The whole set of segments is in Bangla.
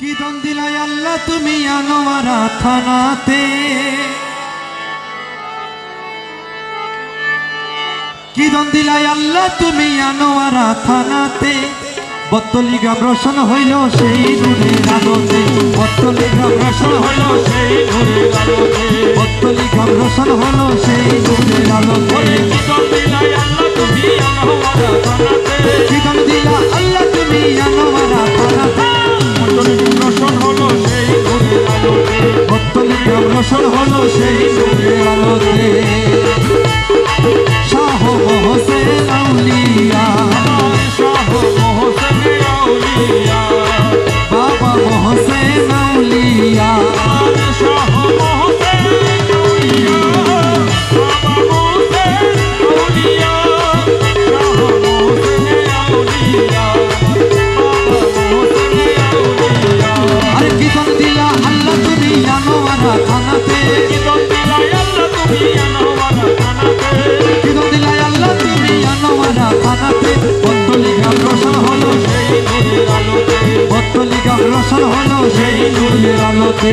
কি দন আল্লাহ তুমি আনোয়ারা থানাতে কি দন দিলাই আল্লাহ তুমি আনোয়ারা থানাতে বত্তলি গ্রাম রোশন হইল সেই নূরের আলোতে। বত্তলি গ্রাম রোশন হইল সেই নূরের আলোতে। বত্তলি গ্রাম রোশন হলো সেই গ্রাম রোশন হলো সেই নূরের আলোতে। শাহ হোসেন আউলিয়া। বাবা রোশন হলো সেই নূরের আলোতে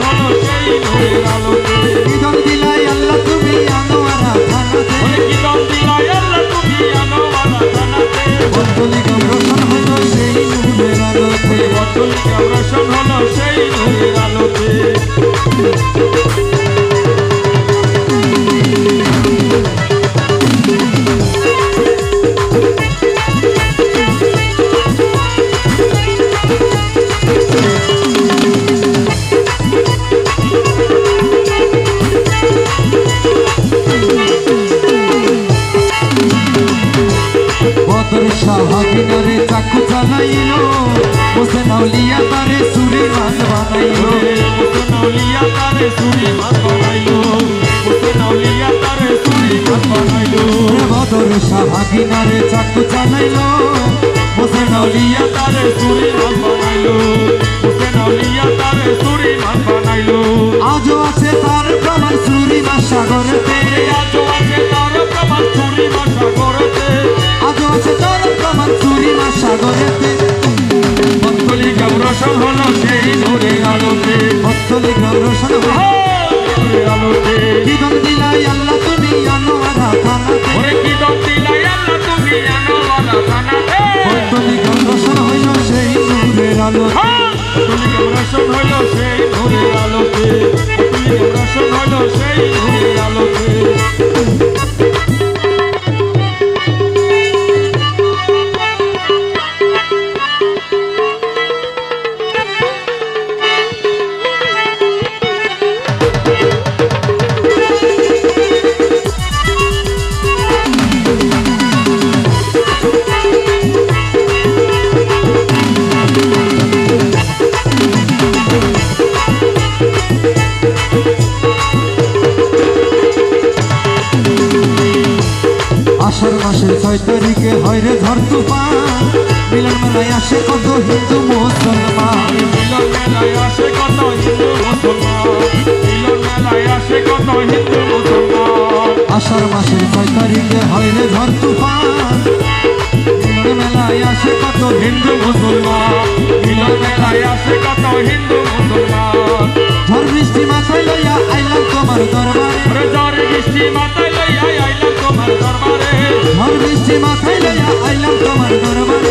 হলো সেই আলোতে ইদন দিলাই আল্লাহ তুমি আনোয়ারা থানাতে হোসেন আউলিয়া তারে সুরে মান বানাইলো। মুসনাউলিয়া তারে সুরি মান বানাইলো। মুসনাউলিয়া তারে সুরি মান বানাইলো। বদর শাহাবিনারে চাকু চালাইলো। হোসেন আউলিয়া আউলিয়া তারে সুরি মান বানাইলো। মুসনাউলিয়া তারে সুরি মান বানাইলো। আজও আছে তার প্রমাণ সুরি মা সাগরেতে আজও আছে তার প্রমাণ সুরি মান সাগরেতে আজও আছে তার প্রমাণ সুরি মা সাগরেতে গৌরসন হলো সেই নূরে আলোতে। বত্তলি রোশন হলো আলোতে। জীবন দিলাই মিলন মেলায় আসে কত হিন্দু মুসলমান। মিলন মেলায় আসে কত হিন্দু মুসলমান। মিলন মেলায় আসে কত হিন্দু মুসলমান। আষাঢ় মাসের ছয় তারিখে হয় রে ঝড় তুফান। মিলন মেলায় আসে কত হিন্দু মুসলমান। মিলন মেলায় আসে কত হিন্দু মুসলমান। ঝড় বৃষ্টি মাথায় লইয়া আইলাম তোমার দরবারে। ঝড় বৃষ্টি মাথায় লইয়া আইলাম ঝড় বৃষ্টি মাথায় লইয়া আইলাম তোমার দরবারে।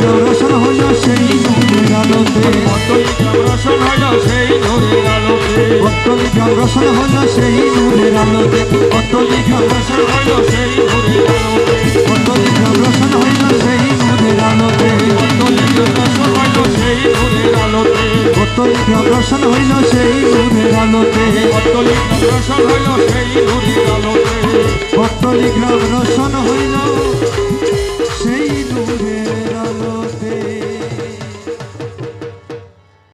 রোশন হইল সেই নূরের আলোতে রোশন হইল সেই নূরের আলোতে গ্রাম রোশন হইল সেই নূরের আলোতে গ্রাম রোশন হইল সেই নূরের আলোতে গ্রাম রোশন হইল সেই নূরের আলোতে অতই রোশন হইল সেই নূরের আলোতে গ্রাম রোশন হইল সেই নূরের আলোতে বটতলি রোশন হইল